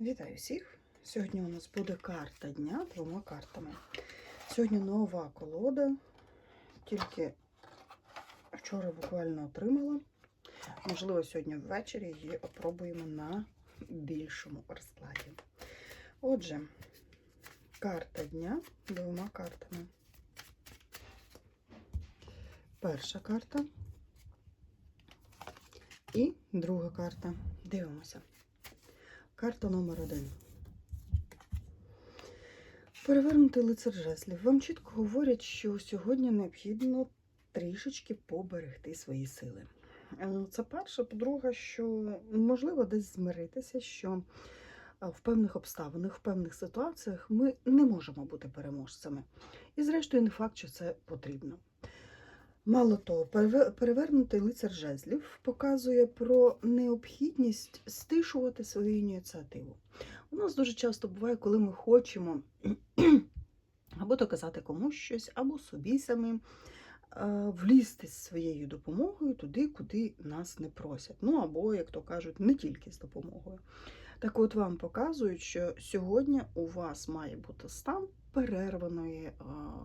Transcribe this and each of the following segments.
Вітаю всіх! Сьогодні у нас буде карта дня двома картами. Сьогодні нова колода, тільки вчора буквально отримала. Можливо, сьогодні ввечері її опробуємо на більшому розкладі. Отже, карта дня двома картами. Перша карта і друга карта. Дивимося. Карта номер один. Перевернутий лицар жезлів. Вам чітко говорять, що сьогодні необхідно трішечки поберегти свої сили. Е, Це перше. По-друге, що можливо десь змиритися, що е, в певних обставинах, в певних ситуаціях ми не можемо бути переможцями. І, зрештою, не факт, що це потрібно. Мало того, перевернутий лицар жезлів показує про необхідність стишувати свою ініціативу. У нас дуже часто буває, коли ми хочемо або доказати комусь щось, або собі самим влізти з своєю допомогою туди, куди нас не просять. Ну або, як то кажуть, не тільки з допомогою. Так от вам показують, що сьогодні у вас має бути стан перерваної е,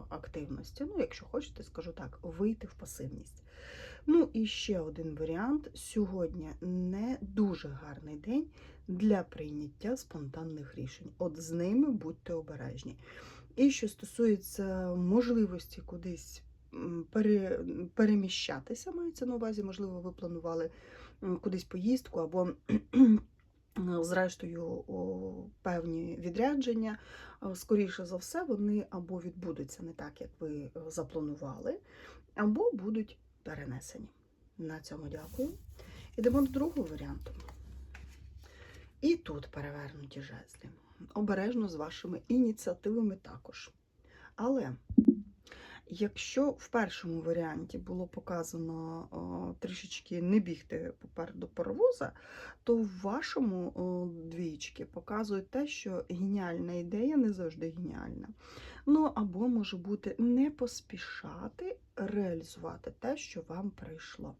активності. Ну, якщо хочете, скажу так, вийти в пасивність. Ну і ще один варіант. Сьогодні не дуже гарний день для прийняття спонтанних рішень. От з ними будьте обережні. І що стосується можливості кудись пере, переміщатися, мається на увазі, можливо, ви планували кудись поїздку або зрештою певні відрядження, е, скоріше за все, вони або відбудуться не так, як ви е, запланували, або будуть перенесені. На цьому дякую. Ідемо до другого варіанту. І тут перевернуті жезлі. Обережно з вашими ініціативами також. Але якщо в першому варіанті було показано о, трішечки не бігти попереду паровоза, то в вашому о, двічки показують те, що геніальна ідея не завжди геніальна. Ну або може бути не поспішати реалізувати те, що вам прийшло.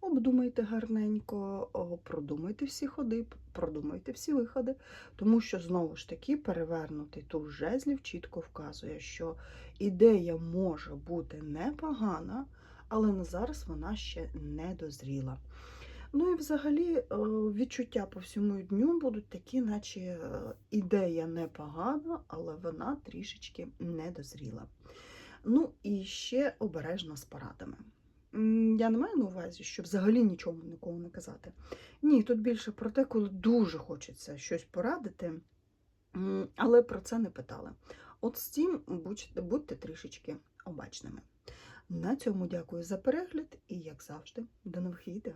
Обдумайте гарненько, о, продумайте всі ходи, продумайте всі виходи, тому що знову ж таки перевернутий туз жезлів чітко вказує, що ідея може бути непогана, але на зараз вона ще не дозріла. Ну і взагалі е, відчуття по всьому дню будуть такі, наче е, ідея непогана, але вона трішечки не дозріла. Ну і ще обережно з порадами. Я не маю на увазі, що взагалі нічого нікому не казати. Ні, тут більше про те, коли дуже хочеться щось порадити, але про це не питали. От з цим будьте трішечки обачними. На цьому дякую за перегляд і, як завжди, до нових відео.